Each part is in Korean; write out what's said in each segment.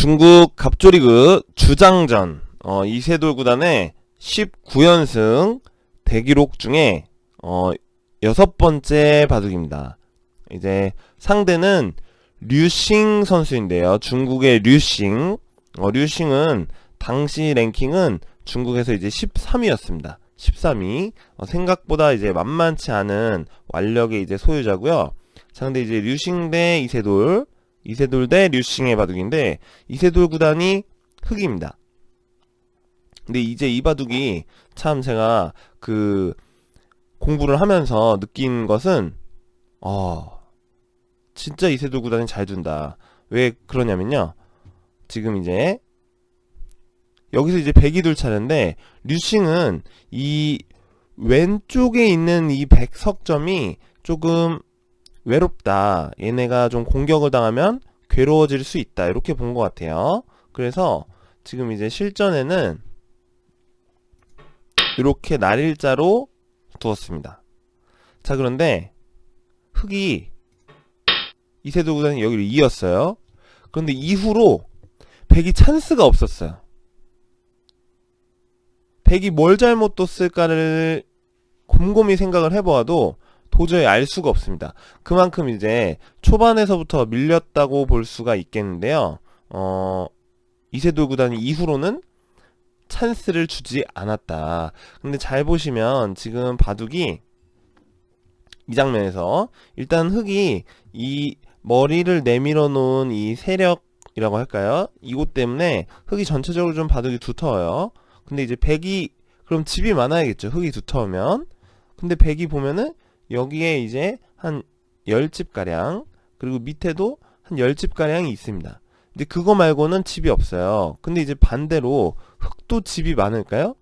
중국 갑조리그 주장전 어, 이세돌 구단의 19연승 대기록 중에 어, 여섯 번째 바둑입니다. 이제 상대는 류싱 선수인데요. 중국의 류싱. 어, 류싱은 당시 랭킹은 중국에서 이제 13위였습니다. 13위. 어, 생각보다 이제 만만치 않은 완력의 이제 소유자고요. 상대 이제 류싱 대 이세돌. 이세돌 대 류싱의 바둑인데 이세돌 구단이 흑입니다. 근데 이제 이 바둑이 참 제가 그 공부를 하면서 느낀 것은 어 진짜 이세돌 구단이 잘 둔다. 왜 그러냐면요. 지금 이제 여기서 이제 백이 둘 차례인데 류싱은 이 왼쪽에 있는 이 백석점이 조금 외롭다. 얘네가 좀 공격을 당하면 괴로워질 수 있다. 이렇게 본 것 같아요. 그래서 지금 이제 실전에는 이렇게 날일자로 두었습니다. 자, 그런데 흑이 이세도 구단이 여기를 이었어요. 그런데 이후로 백이 찬스가 없었어요. 백이 뭘 잘못 뒀을까를 곰곰이 생각을 해보아도 도저히 알 수가 없습니다. 그만큼 이제 초반에서부터 밀렸다고 볼 수가 있겠는데요. 어, 이세돌 구단이 이후로는 찬스를 주지 않았다. 근데 잘 보시면 지금 바둑이 이 장면에서 일단 흑이 이 머리를 내밀어 놓은 이 세력이라고 할까요? 이곳 때문에 흑이 전체적으로 좀 바둑이 두터워요. 근데 이제 백이 그럼 집이 많아야겠죠. 흑이 두터우면. 근데 백이 보면은 여기에 이제 한 10집 가량 그리고 밑에도 한 10집 가량이 있습니다. 근데 그거 말고는 집이 없어요. 근데 이제 반대로 흑도 집이 많을까요?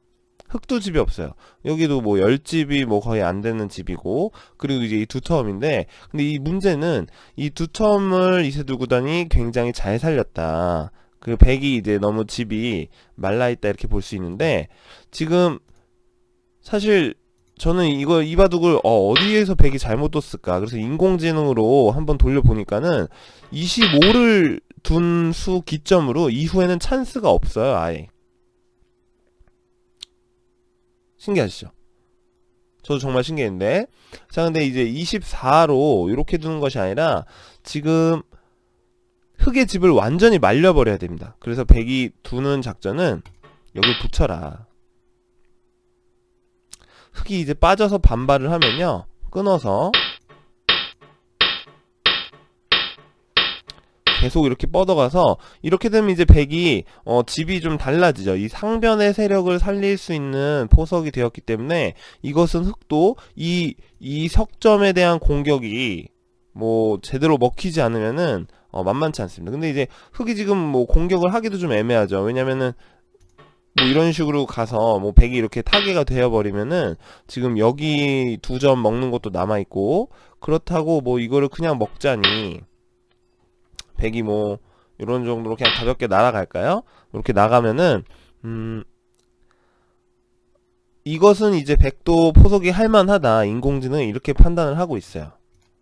흑도 집이 없어요. 여기도 뭐 10집이 뭐 거의 안 되는 집이고 그리고 이제 이 두터움인데 근데 이 문제는 이 두터움을 이세돌 구단이 굉장히 잘 살렸다. 그 백이 이제 너무 집이 말라 있다 이렇게 볼 수 있는데 지금 사실 저는 이거 이 바둑을 어, 어디에서 백이 잘못 뒀을까? 그래서 인공지능으로 한번 돌려보니까는 25를 둔 수 기점으로 이후에는 찬스가 없어요 아예. 신기하시죠? 저도 정말 신기했는데. 자 근데 이제 24로 이렇게 두는 것이 아니라 지금 흑의 집을 완전히 말려버려야 됩니다. 그래서 백이 두는 작전은 여기 붙여라 흑이 이제 빠져서 반발을 하면요 끊어서 계속 이렇게 뻗어가서 이렇게 되면 이제 백이 어 집이 좀 달라지죠. 이 상변의 세력을 살릴 수 있는 포석이 되었기 때문에 이것은 흑도 이 이 석점에 대한 공격이 뭐 제대로 먹히지 않으면은 어 만만치 않습니다. 근데 이제 흑이 지금 뭐 공격을 하기도 좀 애매하죠. 왜냐면은 뭐 이런 식으로 가서 뭐 백이 이렇게 타개가 되어 버리면은 지금 여기 두 점 먹는 것도 남아 있고 그렇다고 뭐 이거를 그냥 먹자니 백이 뭐 이런 정도로 그냥 가볍게 날아갈까요? 이렇게 나가면은 음 이것은 이제 백도 포석이 할만하다 인공지능은 이렇게 판단을 하고 있어요.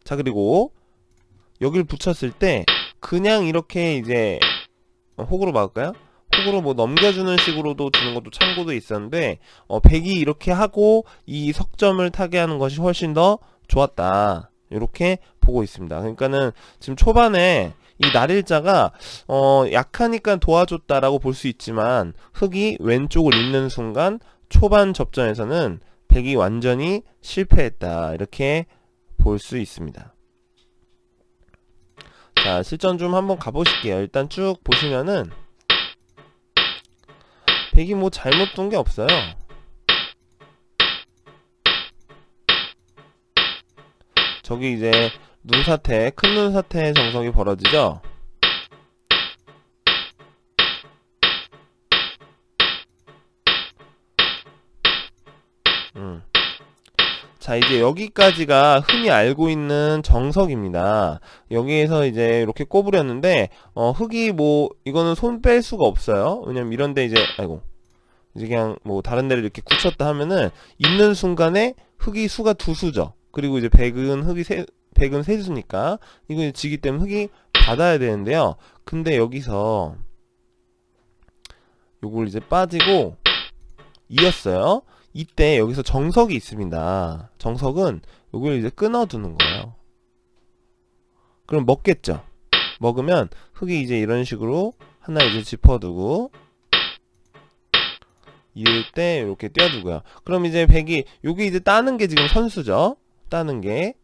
자 그리고 여기를 붙였을 때 그냥 이렇게 이제 호구로 막을까요? 호구로 뭐 넘겨주는 식으로도 두는 것도 참고도 있었는데 어, 백이 이렇게 하고 이 석점을 타게 하는 것이 훨씬 더 좋았다. 이렇게 보고 있습니다. 그러니까는 지금 초반에 이 날일자가 어 약하니까 도와줬다라고 볼 수 있지만 흑이 왼쪽을 잇는 순간 초반 접전에서는 백이 완전히 실패했다 이렇게 볼 수 있습니다. 자 실전 좀 한번 가보실게요. 일단 쭉 보시면은 백이 뭐 잘못 둔 게 없어요. 저기 이제 눈사태, 큰 눈사태의 정석이 벌어지죠? 음. 자, 이제 여기까지가 흔히 알고 있는 정석입니다. 여기에서 이제 이렇게 꼽으렸는데, 어, 흙이 뭐, 이거는 손 뺄 수가 없어요. 왜냐면 이런데 이제, 아이고. 이제 그냥 뭐 다른 데를 이렇게 굳혔다 하면은, 있는 순간에 흙이 수가 두 수죠. 그리고 이제 백은 흙이 세, 백은 세 수니까 이거 지기 때문에 흑이 받아야 되는데요. 근데 여기서 요걸 이제 빠지고 이었어요. 이때 여기서 정석이 있습니다. 정석은 요걸 이제 끊어두는 거예요. 그럼 먹겠죠. 먹으면 흙이 이제 이런 식으로 하나 이제 짚어두고 이을 때 이렇게 띄워두고요. 그럼 이제 백이 요게 이제 따는 게 지금 선수죠. 따는 게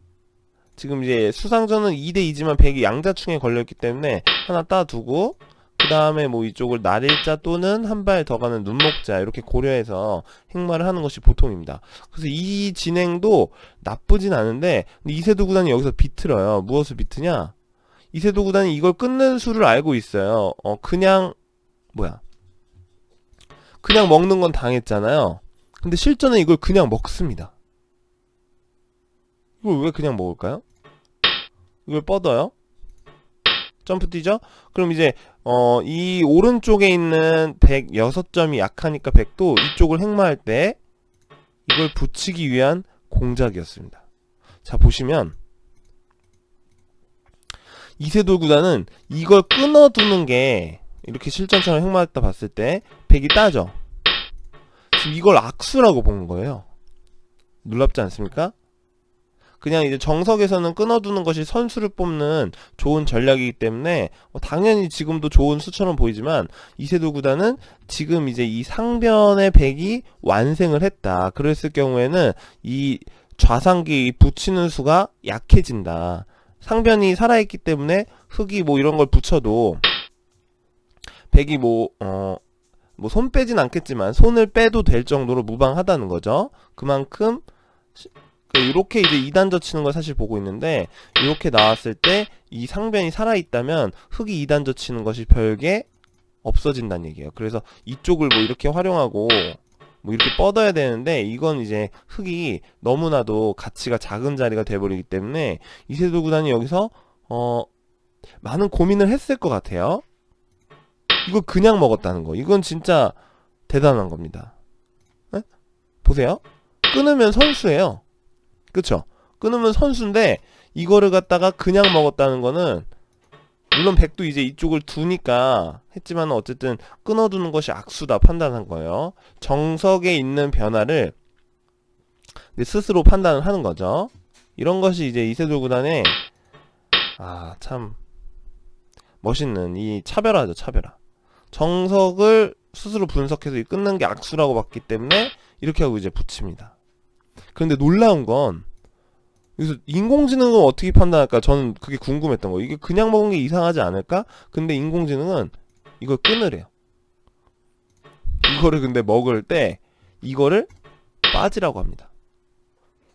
지금 이제 수상전은 2대 2지만 백이 양자충에 걸렸기 때문에 하나 따두고 그 다음에 뭐 이쪽을 날일자 또는 한 발 더 가는 눈목자 이렇게 고려해서 행마를 하는 것이 보통입니다. 그래서 이 진행도 나쁘진 않은데 이세도 구단이 여기서 비틀어요. 무엇을 비트냐? 이세도 구단이 이걸 끊는 수를 알고 있어요. 어 그냥 뭐야? 그냥 먹는 건 당했잖아요. 근데 실전은 이걸 그냥 먹습니다. 이걸 왜 그냥 먹을까요? 이걸 뻗어요. 점프 뛰죠? 그럼 이제 어 이 오른쪽에 있는 106점이 약하니까 100도 이쪽을 행마할 때 이걸 붙이기 위한 공작이었습니다. 자 보시면 이세돌 구단은 이걸 끊어두는 게 이렇게 실전처럼 행마했다 봤을 때 100이 따죠. 지금 이걸 악수라고 본 거예요. 놀랍지 않습니까? 그냥 이제 정석에서는 끊어두는 것이 선수를 뽑는 좋은 전략이기 때문에 어, 당연히 지금도 좋은 수처럼 보이지만 이세돌 구단은 지금 이제 이 상변의 백이 완생을 했다. 그랬을 경우에는 이 좌상기 붙이는 수가 약해진다. 상변이 살아있기 때문에 흙이 뭐 이런 걸 붙여도 백이 뭐, 어, 뭐 손 빼진 않겠지만 손을 빼도 될 정도로 무방하다는 거죠. 그만큼 이렇게 이제 2단 젖히는 걸 사실 보고 있는데 이렇게 나왔을 때 이 상변이 살아있다면 흙이 2단 젖히는 것이 별게 없어진다는 얘기예요. 그래서 이쪽을 뭐 이렇게 활용하고 뭐 이렇게 뻗어야 되는데 이건 이제 흙이 너무나도 가치가 작은 자리가 돼버리기 때문에 이세돌 구단이 여기서 어 많은 고민을 했을 것 같아요. 이걸 그냥 먹었다는 거. 이건 진짜 대단한 겁니다. 에? 보세요. 끊으면 선수예요. 그쵸? 끊으면 선수인데 이거를 갖다가 그냥 먹었다는 거는 물론 백도 이제 이쪽을 두니까 했지만 어쨌든 끊어두는 것이 악수다 판단한 거예요. 정석에 있는 변화를 스스로 판단을 하는 거죠. 이런 것이 이제 이세돌 구단의 아 참 멋있는 이 차별화죠 차별화. 정석을 스스로 분석해서 이 끊는 게 악수라고 봤기 때문에 이렇게 하고 이제 붙입니다. 그런데 놀라운 건 여기서 인공지능은 어떻게 판단할까? 저는 그게 궁금했던 거예요. 이게 그냥 먹은 게 이상하지 않을까? 근데 인공지능은 이걸 끊으래요. 이거를 근데 먹을 때 이거를 빠지라고 합니다.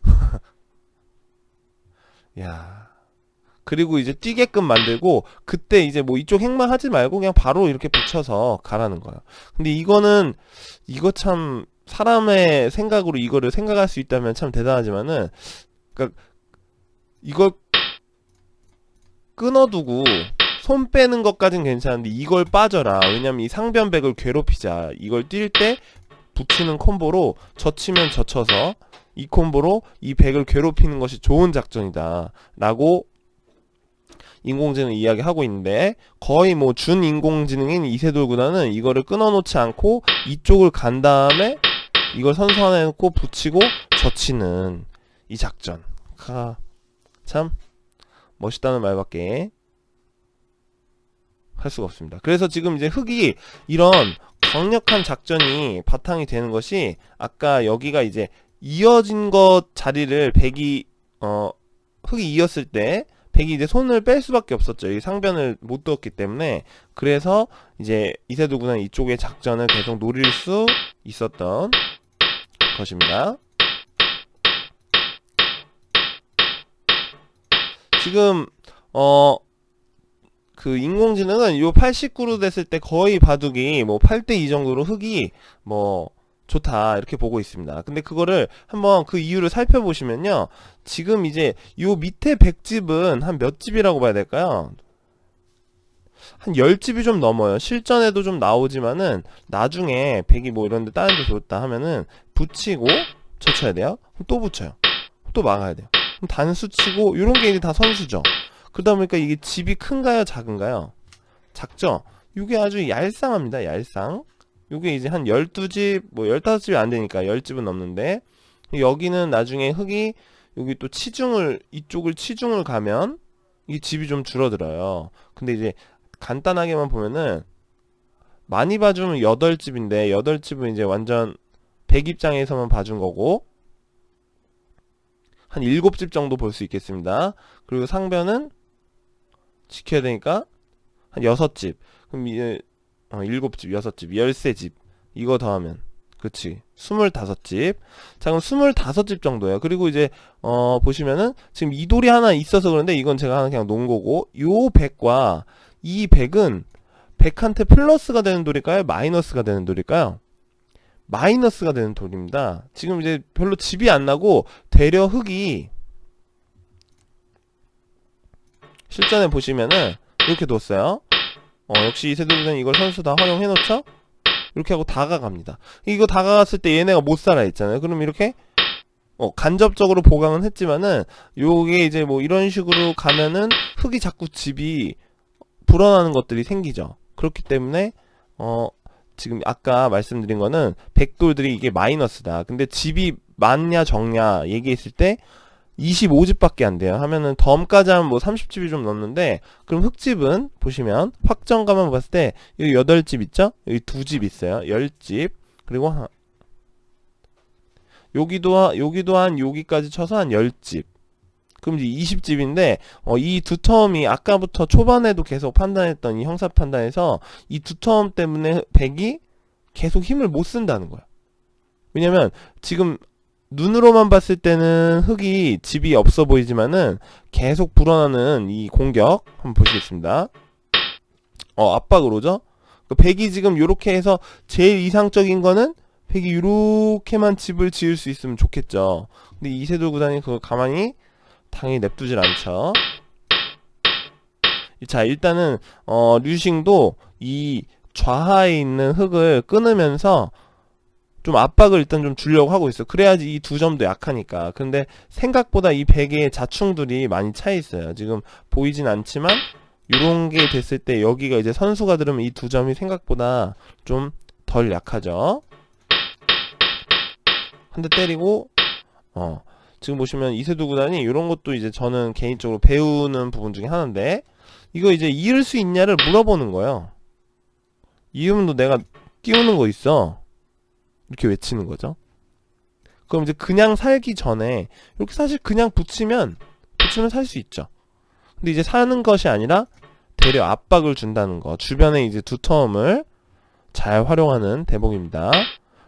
야. 그리고 이제 뛰게끔 만들고 그때 이제 뭐 이쪽 행만 하지 말고 그냥 바로 이렇게 붙여서 가라는 거예요. 근데 이거는 이거 참 사람의 생각으로 이거를 생각할 수 있다면 참 대단하지만은 그러니까 이걸 끊어두고 손 빼는 것까진 괜찮은데 이걸 빠져라. 왜냐면 이 상변백을 괴롭히자. 이걸 뛸 때 붙이는 콤보로 젖히면 젖혀서 이 콤보로 이 백을 괴롭히는 것이 좋은 작전이다. 라고 인공지능 이야기하고 있는데 거의 뭐 준 인공지능인 이세돌 구단은 이거를 끊어놓지 않고 이쪽을 간 다음에 이걸 선선해 놓고 붙이고 젖히는 이 작전. 하, 참 멋있다는 말밖에 할 수가 없습니다. 그래서 지금 이제 흙이 이런 강력한 작전이 바탕이 되는 것이 아까 여기가 이제 이어진 것 자리를 백이 어 흙이 이었을 때 백이 이제 손을 뺄 수밖에 없었죠. 이 상변을 못 두었기 때문에 그래서 이제 이세돌 군은 이쪽의 작전을 계속 노릴 수 있었던 것입니다. 지금 어 그 인공지능은 요 89로 됐을 때 거의 바둑이 뭐 8대 2 정도로 흙이 뭐 좋다 이렇게 보고 있습니다. 근데 그거를 한번 그 이유를 살펴보시면요. 지금 이제 요 밑에 100집은 한 몇 집이라고 봐야 될까요? 한 10집이 좀 넘어요. 실전에도 좀 나오지만은 나중에 100이 뭐 이런 데 다른 데 좋다 하면은 붙이고 젖혀야 돼요. 또 붙여요. 또 막아야 돼요. 단수 치고 요런 게 이제 다 선수죠. 그러다 보니까 이게 집이 큰가요, 작은가요? 작죠? 이게 아주 얄쌍합니다. 얄쌍. 요게 이제 한 12집, 뭐 15집이 안 되니까 10집은 넘는데 여기는 나중에 흙이 여기 또 치중을 이쪽을 치중을 가면 이 집이 좀 줄어들어요. 근데 이제 간단하게만 보면은 많이 봐주면 8집인데 8집은 이제 완전 100입장에서만 봐준 거고 한 7집 정도 볼 수 있겠습니다. 그리고 상변은 지켜야 되니까 한 6집. 그럼 이제 어, 7집, 6집, 13집. 이거 더하면 그치 25집. 자 그럼 25집 정도예요. 그리고 이제 어 보시면은 지금 이 돌이 하나 있어서 그런데 이건 제가 그냥 놓은 거고 요 100과 이 100은 100한테 플러스가 되는 돌일까요? 마이너스가 되는 돌일까요? 마이너스가 되는 돌입니다. 지금 이제 별로 집이 안 나고 되려 흙이 실전에 보시면은 이렇게 뒀어요. 어, 역시 이세돌은 이걸 선수 다 활용해 놓죠? 이렇게 하고 다가갑니다. 이거 다가갔을 때 얘네가 못 살아 있잖아요. 그럼 이렇게 어, 간접적으로 보강은 했지만은 요게 이제 뭐 이런 식으로 가면은 흙이 자꾸 집이 불어나는 것들이 생기죠. 그렇기 때문에 어 지금 아까 말씀드린 거는 백돌들이 이게 마이너스다. 근데 집이 많냐 적냐 얘기했을 때 25집밖에 안 돼요. 하면은 덤까지 하면 뭐 30집이 좀 넘는데 그럼 흙집은 보시면 확정가만 봤을 때 여기 8집 있죠? 여기 두집 있어요. 10집. 그리고 한 여기도 한- 여기도 한 여기까지 쳐서 한 10집. 그럼 이제 20집인데 어, 이 두 텀이 아까부터 초반에도 계속 판단했던 이 형사 판단에서 이 두 텀 때문에 백이 계속 힘을 못 쓴다는 거야. 왜냐면 지금 눈으로만 봤을 때는 흙이 집이 없어 보이지만은 계속 불어나는 이 공격 한번 보시겠습니다. 어 압박으로죠. 그 백이 지금 요렇게 해서 제일 이상적인 거는 백이 요렇게만 집을 지을 수 있으면 좋겠죠. 근데 이세돌 구단이 그걸 가만히 당연히 냅두질 않죠. 자, 일단은 어 류싱도 이 좌하에 있는 흙을 끊으면서 좀 압박을 일단 좀 주려고 하고 있어. 그래야지 이 두 점도 약하니까. 근데 생각보다 이 베개의 자충들이 많이 차 있어요. 지금 보이진 않지만 요런 게 됐을 때 여기가 이제 선수가 들으면 이 두 점이 생각보다 좀 덜 약하죠. 한 대 때리고 어 지금 보시면 이세도 구단이 이런 것도 이제 저는 개인적으로 배우는 부분 중에 하나인데 이거 이제 이을 수 있냐를 물어보는 거예요. 너 내가 띄우는 거 있어. 이렇게 외치는 거죠. 그럼 이제 그냥 살기 전에 이렇게 사실 그냥 붙이면 붙이면 살 수 있죠. 근데 이제 사는 것이 아니라 대려 압박을 준다는 거. 주변에 이제 두 텀을 잘 활용하는 대목입니다.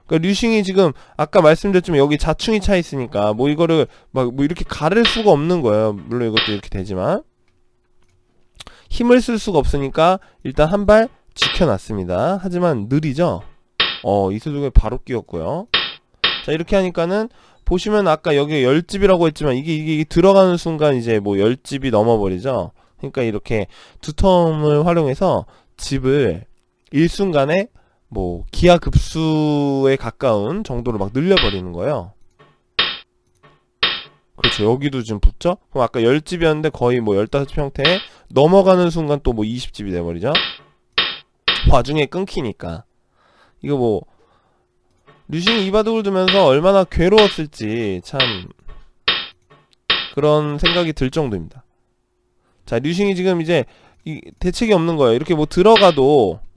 그러니까 류싱이 지금 아까 말씀드렸지만 여기 자충이 차 있으니까 뭐 이거를 막 뭐 이렇게 가를 수가 없는 거예요. 물론 이것도 이렇게 되지만 힘을 쓸 수가 없으니까 일단 한 발 지켜놨습니다. 하지만 느리죠. 어 이수두가 바로 끼웠고요. 자 이렇게 하니까는 보시면 아까 여기 10집이라고 했지만 이게, 이게 이게 들어가는 순간 이제 뭐 10집이 넘어버리죠. 그러니까 이렇게 두 텀을 활용해서 집을 일순간에 뭐 기하 급수에 가까운 정도로 막 늘려버리는 거예요. 그렇죠. 여기도 지금 붙죠? 그럼 아까 10집이었는데 거의 뭐 15집 형태에 넘어가는 순간 또 뭐 20집이 돼버리죠? 와중에 끊기니까. 이거 뭐 류싱이 이바둑을 두면서 얼마나 괴로웠을지 참 그런 생각이 들 정도입니다. 자, 류싱이 지금 이제 이 대책이 없는 거예요. 이렇게 뭐 들어가도 음.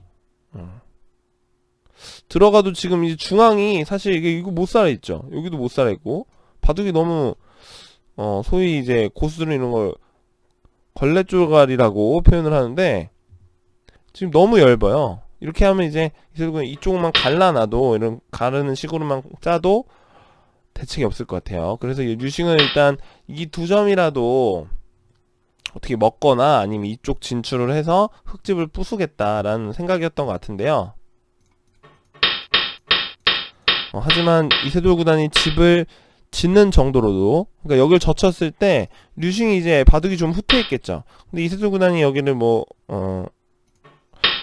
들어가도 지금 이제 중앙이 사실 이게 이거 못 살아 있죠. 여기도 못 살아 있고 바둑이 너무 어 소위 이제 고수들은 이런 걸 걸레 쪼가리라고 표현을 하는데 지금 너무 얇아요. 이렇게 하면 이제 이쪽만 갈라놔도 이런 가르는 식으로만 짜도 대책이 없을 것 같아요. 그래서 이 류싱은 일단 이 두 점이라도 어떻게 먹거나 아니면 이쪽 진출을 해서 흙집을 부수겠다라는 생각이었던 것 같은데요. 어, 하지만 이세돌 구단이 집을 짓는 정도로도 그러니까 여기를 젖혔을 때 류싱이 이제 바둑이 좀 후퇴했겠죠. 근데 이세돌 구단이 여기를 뭐 어,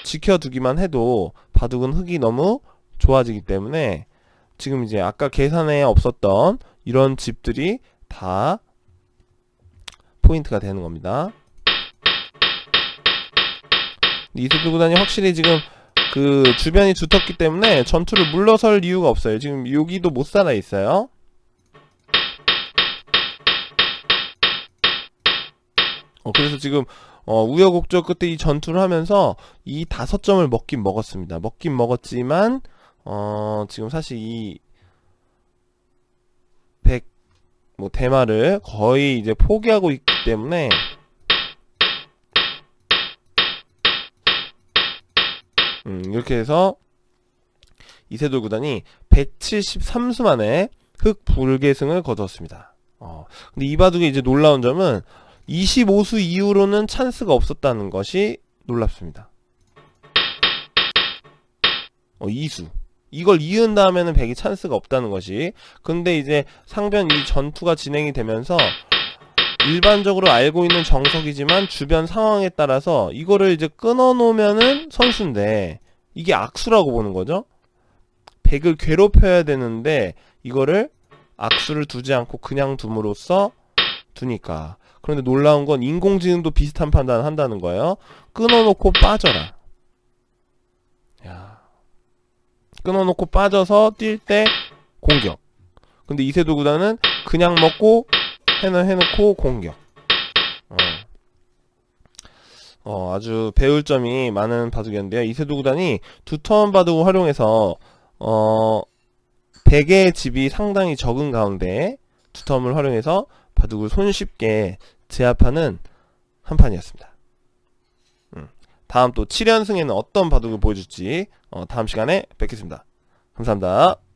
지켜두기만 해도 바둑은 흙이 너무 좋아지기 때문에 지금 이제 아까 계산에 없었던 이런 집들이 다 포인트가 되는 겁니다. 이세돌 구단이 확실히 지금 그 주변이 두텁기 때문에 전투를 물러설 이유가 없어요. 지금 여기도 못 살아 있어요. 어, 그래서 지금 어, 우여곡절 끝에 이 전투를 하면서 이 다섯 점을 먹긴 먹었습니다. 먹긴 먹었지만 어, 지금 사실 이 백, 뭐, 대마를 거의 이제 포기하고 있기 때문에 음, 이렇게 해서 이세돌 구단이 173수 만에 흑 불계승을 거두었습니다. 어, 근데 이 바둑이 이제 놀라운 점은 25수 이후로는 찬스가 없었다는 것이 놀랍습니다. 어, 2수. 이걸 이은 다음에는 100이 찬스가 없다는 것이. 근데 이제 상변 이 전투가 진행이 되면서 일반적으로 알고 있는 정석이지만 주변 상황에 따라서 이거를 이제 끊어 놓으면은 선수인데 이게 악수라고 보는 거죠. 100을 괴롭혀야 되는데 이거를 악수를 두지 않고 그냥 둠으로써 두니까. 그런데 놀라운 건 인공지능도 비슷한 판단을 한다는 거예요. 끊어놓고 빠져라. 야. 끊어놓고 빠져서 뛸 때 공격. 근데 이세도 구단은 그냥 먹고 해는 해놓고 공격. 어. 어, 아주 배울 점이 많은 바둑이었는데요. 이세도 구단이 두터운 바둑을 활용해서 어 100개의 집이 상당히 적은 가운데 두텀을 활용해서 바둑을 손쉽게 제압하는 한 판이었습니다. 음, 다음 또 7연승에는 어떤 바둑을 보여줄지 어, 다음 시간에 뵙겠습니다. 감사합니다.